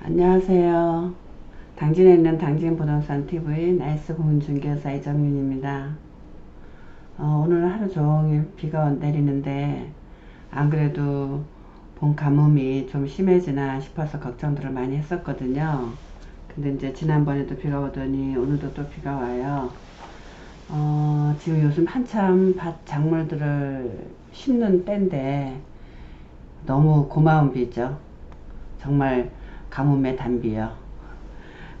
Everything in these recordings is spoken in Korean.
안녕하세요. 당진에 있는 당진 부동산 TV 나이스 공중개사 이정윤입니다. 어, 오늘 하루 종일 비가 내리는데 안 그래도 봄 가뭄이 좀 심해지나 싶어서 걱정들을 많이 했었거든요. 근데 이제 지난번에도 비가 오더니 오늘도 또 비가 와요. 어, 지금 요즘 한참 밭 작물들을 심는 때인데 너무 고마운 비죠. 정말 가뭄의 단비요.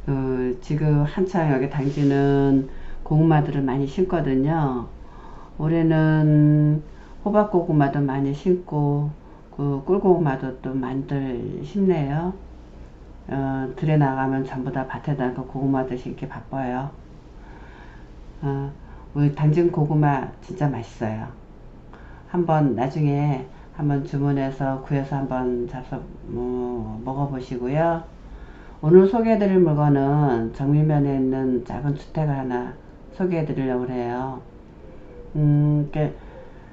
어, 지금 한창 여기 당지는 고구마들을 많이 심거든요. 올해는 호박 고구마도 많이 심고 그 꿀고구마도 또 많이들 심네요. 어, 들에 나가면 전부 다 밭에다가 고구마들 심기 바빠요. 어, 우리 당진 고구마 진짜 맛있어요. 한번 나중에 한번 주문해서 구해서 한번 잡숴 뭐, 먹어보시고요. 오늘 소개해드릴 물건은 정미면에 있는 작은 주택을 하나 소개해드리려고 해요. 음, 이렇게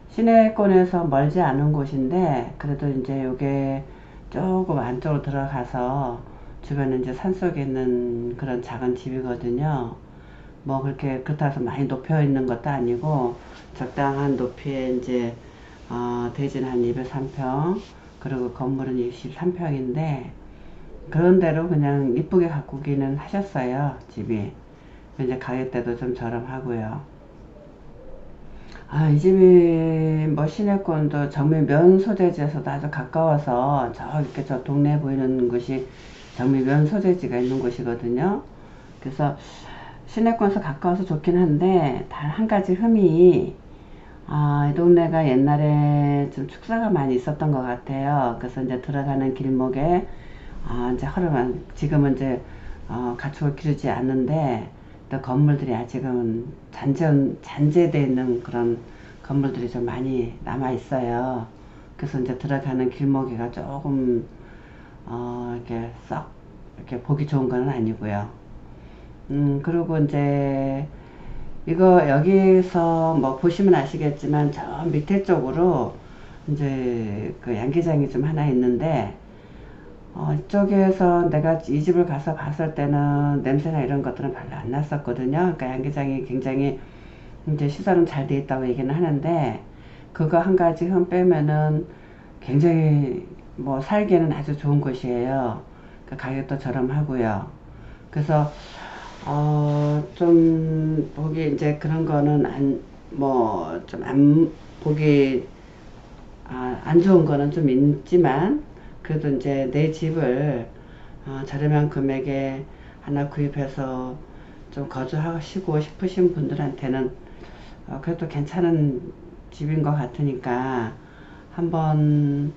시내권에서 멀지 않은 곳인데 그래도 이제 요게 조금 안쪽으로 들어가서 주변에 이제 산속에 있는 그런 작은 집이거든요. 뭐 그렇게 그렇다고 해서 많이 높여 있는 것도 아니고 적당한 높이에 이제 어, 대지는 한 203평 그리고 건물은 23평인데 그런 대로 그냥 이쁘게 가꾸기는 하셨어요 집이. 이제 가격대도 좀 저렴하고요. 아, 이 집이 뭐 시내권도 정밀 면 소재지에서도 아주 가까워서 저 이렇게 저 동네 보이는 곳이 정밀 면 소재지가 있는 곳이거든요. 그래서 시내권에서 가까워서 좋긴 한데 단 한 가지 흠이 아, 이 동네가 옛날에 좀 축사가 많이 있었던 것 같아요. 그래서 이제 들어가는 길목에, 아, 이제 허름한, 지금은 이제, 어, 가축을 기르지 않는데, 또 건물들이 아직은 잔재, 잔재되어 있는 그런 건물들이 좀 많이 남아 있어요. 그래서 이제 들어가는 길목이가 조금, 어, 이렇게 썩, 이렇게 보기 좋은 건 아니고요. 음, 그리고 이제, 이거 여기서 뭐 보시면 아시겠지만 저 밑에 쪽으로 이제 그 양계장이 좀 하나 있는데 어, 이쪽에서 내가 이 집을 가서 봤을 때는 냄새나 이런 것들은 별로 안 났었거든요. 그러니까 양계장이 굉장히 이제 시설은 잘 돼 있다고 얘기는 하는데 그거 한 가지 흠 빼면은 굉장히 뭐 살기에는 아주 좋은 곳이에요. 그 가격도 저렴하고요. 그래서 어, 좀, 보기, 이제 그런 거는 안, 뭐, 좀 안, 보기, 아, 안 좋은 거는 좀 있지만, 그래도 이제 내 집을, 어, 저렴한 금액에 하나 구입해서 좀 거주하시고 싶으신 분들한테는, 어, 그래도 괜찮은 집인 것 같으니까, 한번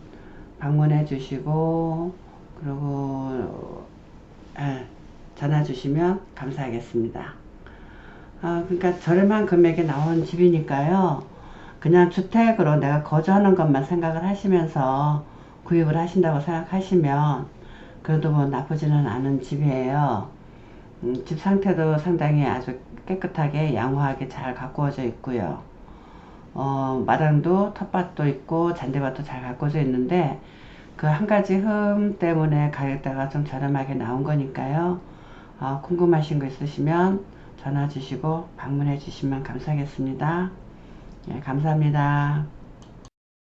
방문해 주시고, 그리고, 예, 전화 주시면 감사하겠습니다. 아, 그러니까 저렴한 금액에 나온 집이니까요. 그냥 주택으로 내가 거주하는 것만 생각을 하시면서 구입을 하신다고 생각하시면 그래도 뭐 나쁘지는 않은 집이에요. 음, 집 상태도 상당히 아주 깨끗하게 양호하게 잘 가꾸어져 있고요. 어, 마당도 텃밭도 있고 잔디밭도 잘 가꾸어져 있는데 그 한 가지 흠 때문에 가격대가 좀 저렴하게 나온 거니까요. 어, 궁금하신 거 있으시면 전화 주시고 방문해 주시면 감사하겠습니다. 예, 감사합니다.